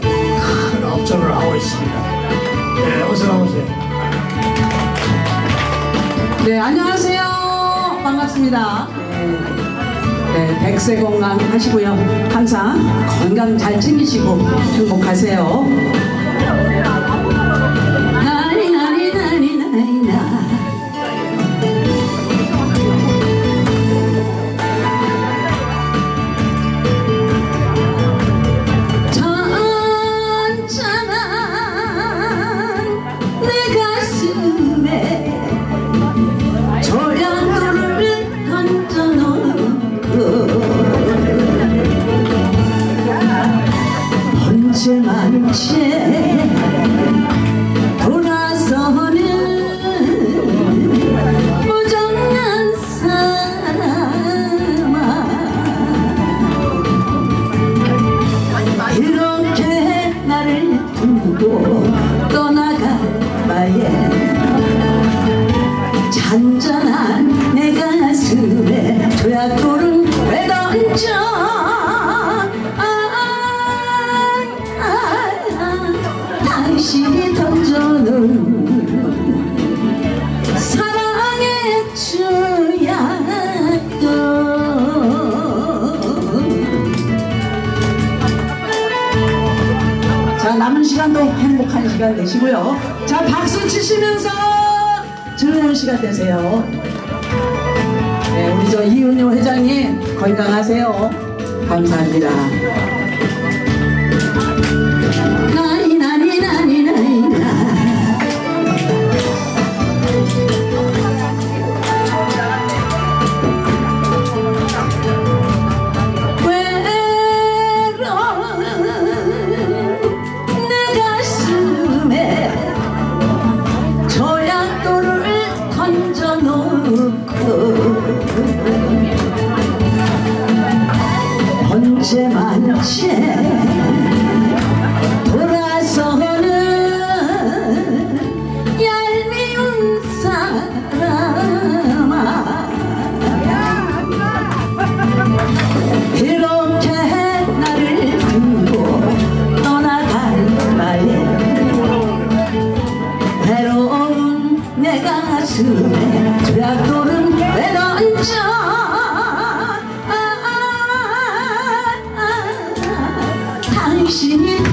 큰 업적을 하고 있습니다. 네, 어서 나오세요. 네, 안녕하세요. 반갑습니다. 네, 네, 백세 건강 하시고요. 항상 건강 잘 챙기시고 행복하세요. 번제만 채 이렇게 나를 두고 떠나갈 바에 잔잔한 내 가슴에 조약돌 자 남은 시간도 행복한 시간 되시고요. 자 박수 치시면서 즐거운 시간 되세요. 네 우리 저 이은효 회장님 건강하세요. 감사합니다 번제만 채 돌아서는 얄미운 사람아. 이렇게 나를 두고 떠나갈 바에 외로운 내 가슴에 조약돌은 왜 던져 아, 당